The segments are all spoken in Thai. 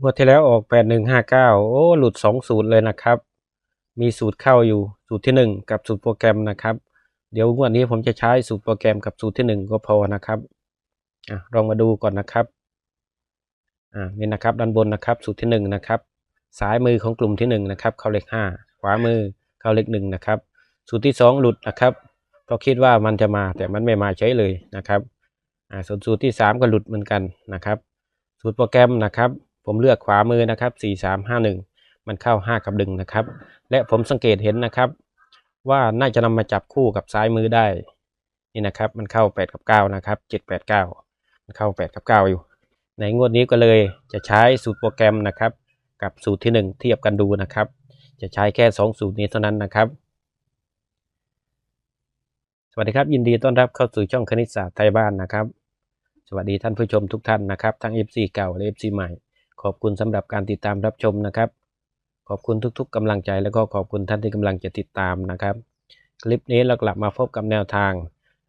งวดที่แล้วออกแปดหนึ่งห้าเก้าโอ้หลุดสองสูตรเลยนะครับ มีสูตรเข้าอยู่สูตรที่หนึ่งกับสูตรโปรแกรมนะครับ เดี๋ยวงวดนี้ผมจะใช้สูตรโปรแกรมกับสูตรที่หนึ่งก็พอนะครับอะลองมาดูก่อนนะครับอ่านี่นะครับด้านบนนะครับ สูตรที่หนึ่งนะครับซ้ายมือของกลุ่มที่หนึ่งนะครับ เข้าเลขห้าขวามือเข้าเลขหนึ่งนะครับ สูตรที่สองหลุดนะครับเพราะคิดว่ามันจะมาแต่มันไม่มาใช้เลยนะครับอ่าส่วนสูตรที่สามก็หลุดเหมือนกันนะครับ สูตรโปรแกรมนะครับ ผมเลือกขวามือนะครับสี่สามห้าหนึ่งมันเข้าห้ากับหนึ่งนะครับ และผมสังเกตเห็นนะครับ ว่าน่าจะนำมาจับคู่กับซ้ายมือได้ นี่นะครับ มันเข้าแปดกับเก้านะครับเจ็ดแปดเก้ามันเข้าแปดกับเก้าอยู่ ในงวดนี้ก็เลยจะใช้สูตรโปรแกรมนะครับ กับสูตรที่หนึ่งเทียบกันดูนะครับ จะใช้แค่สองสูตรนี้เท่านั้นนะครับสวัสดีครับยินดีต้อนรับเข้าสู่ช่องคณิตศาสตร์ไทยบ้านนะครับ สวัสดีท่านผู้ชมทุกท่านนะครับ ทั้ง FC เก่าและ FC ใหม่ ขอบคุณสำหรับการติดตามรับชมนะครับ ขอบคุณทุกๆกำลังใจแล้วก็ขอบคุณท่านที่กำลังจะติดตามนะครับ คลิปนี้เรากลับมาพบกับแนวทาง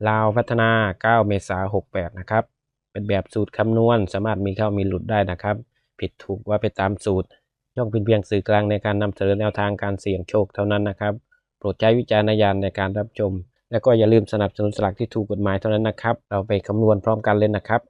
ลาวพัฒนา 9 เมษายน 68 นะครับ เป็นแบบสูตรคำนวณ สามารถมีเข้ามีหลุดได้นะครับ ผิดถูกว่าไปตามสูตร ย่อมเป็นเพียงสื่อกลางในการนำเสนอแนวทางการเสี่ยงโชคเท่านั้นนะครับ โปรดใช้วิจารณญาณในการรับชม และก็อย่าลืมสนับสนุนสลากที่ถูกกฎหมายเท่านั้นนะครับ เราไปคำนวณพร้อมกันเลยนะครับ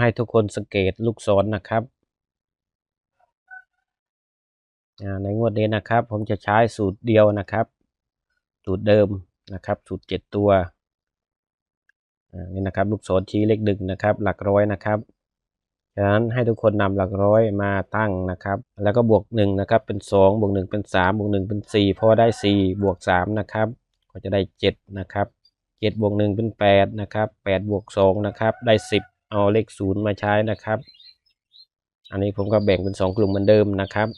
ให้ทุกคนสังเกตลูกศรนะครับในงวดนี้นะครับ ผมจะใช้สูตรเดียวนะครับ สูตรเดิมนะครับ สูตรเจ็ดตัวนี่นะครับลูกศรชี้เลขหนึ่งนะครับ หลักร้อยนะครับฉะนั้นให้ทุกคนนำหลักร้อยมาตั้งนะครับ แล้วก็บวกหนึ่งนะครับเป็นสองบวกหนึ่งเป็นสามบวกหนึ่งเป็นสี่พอได้สี่บวกสามนะครับ ก็จะได้เจ็ดนะครับเจ็ดบวกหนึ่งเป็นแปดนะครับแปดบวกสองนะครับ ได้สิบ เอาเลขศูนย์มาใช้นะครับ อันนี้ผมก็แบ่งเป็นสองกลุ่มเหมือนเดิมนะครับ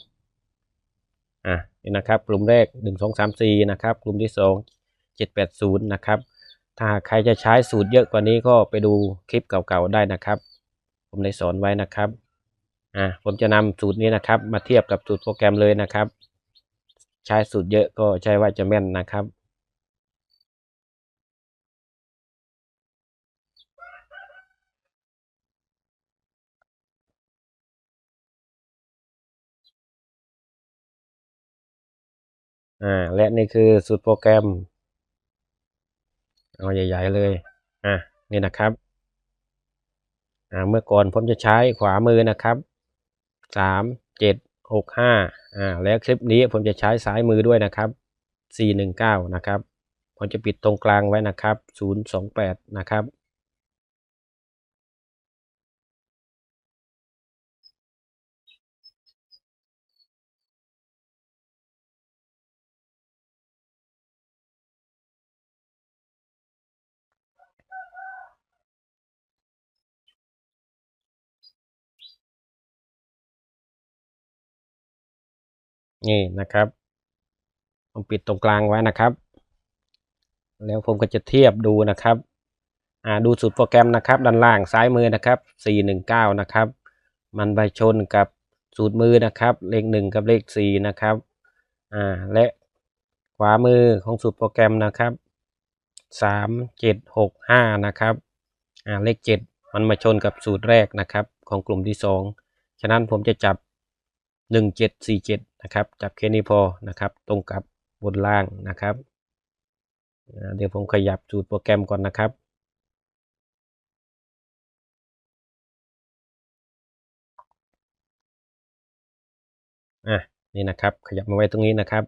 อะนี่นะครับ กลุ่มแรกหนึ่งสองสามสี่นะครับ กลุ่มที่สองเจ็ดแปดศูนย์นะครับ ถ้าใครจะใช้สูตรเยอะกว่านี้ก็ไปดูคลิปเก่าๆได้นะครับ ผมได้สอนไว้นะครับ อะผมจะนำสูตรนี้นะครับ มาเทียบกับสูตรโปรแกรมเลยนะครับ ใช้สูตรเยอะก็ใช่ว่าจะแม่นนะครับ อ่าและนี่คือสูตรโปรแกรม เอาใหญ่ ๆ เลยอะนี่นะครับอ่าเมื่อก่อนผมจะใช้ขวามือนะครับสามเจ็ดหกห้าอ่าแล้วคลิปนี้ผมจะใช้ซ้ายมือด้วยนะครับสี่หนึ่งเก้านะครับผมจะปิดตรงกลางไว้นะครับศูนย์สองแปดนะครับ นี่นะครับ ผมปิดตรงกลางไว้นะครับ แล้วผมก็จะเทียบดูนะครับอ่าดูสูตรโปรแกรมนะครับ ด้านล่างซ้ายมือนะครับ 419 นะครับ มันไปชนกับสูตรมือนะครับ เลขหนึ่งกับเลขสี่นะครับอ่าและขวามือของสูตรโปรแกรมนะครับสามเจ็ดหกห้านะครับอ่าเลขเจ็ดมันมาชนกับสูตรแรกนะครับ ของกลุ่มที่สองฉะนั้นผมจะจับห นะครับจับแค่นี้พอนะครับ ตรงกับบนล่างนะครับเดี๋ยวผมขยับสูตรโปรแกรมก่อนนะครับอะนี่นะครับขยับมาไว้ตรงนี้นะครับ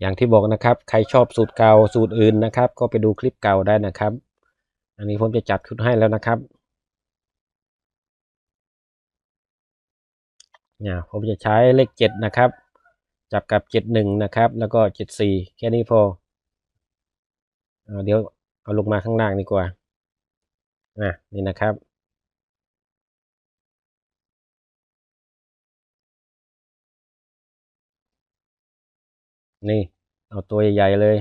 อย่างที่บอกนะครับ ใครชอบสูตรเก่าสูตรอื่นนะครับ ก็ไปดูคลิปเก่าได้นะครับ อันนี้ผมจะจัดชุดให้แล้วนะครับ เนี่ยผมจะใช้เลขเจ็ดนะครับ จับกับเจ็ดหนึ่งนะครับ แล้วก็เจ็ดสี่แค่นี้พอเอเดี๋ยวเอาลงมาข้างล่างดีกว่าอะนี่นะครับ นี่ เอาตัวใหญ่ๆเลย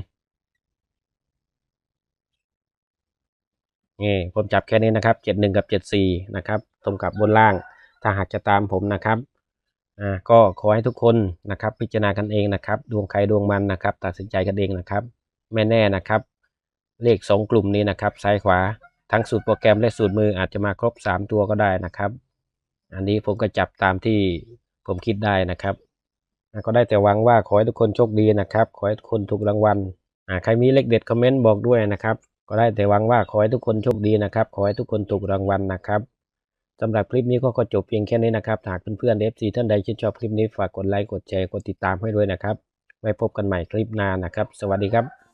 นี่ผมจับแค่นี้นะครับเจ็ดหนึ่งกับเจ็ดสี่นะครับตรงกับบนล่าง ถ้าหากจะตามผมนะครับ อ่าก็ขอให้ทุกคนนะครับ พิจารณากันเองนะครับ ดวงใครดวงมันนะครับ ตัดสินใจกันเองนะครับ ไม่แน่นะครับ เลขสองกลุ่มนี้นะครับ ซ้ายขวา ทั้งสูตรโปรแกรมและสูตรมืออาจจะมาครบสามตัวก็ได้นะครับ อันนี้ผมก็จับตามที่ผมคิดได้นะครับก็ได้แต่หวังว่าขอให้ทุกคนโชคดีนะครับ ขอให้ทุกคนถูกรางวัลอ่าใครมีเลขเด็ดคอมเมนต์บอกด้วยนะครับ ก็ได้แต่หวังว่าขอให้ทุกคนโชคดีนะครับ ขอให้ทุกคนถูกรางวัลนะครับ สำหรับคลิปนี้ก็ขอจบเพียงแค่นี้นะครับ หากเพื่อนๆเอฟซีท่านใดชื่นชอบคลิปนี้ฝากกดไลค์ กดแชร์ กดติดตามให้ด้วยนะครับ ไว้พบกันใหม่คลิปหน้านะครับ สวัสดีครับ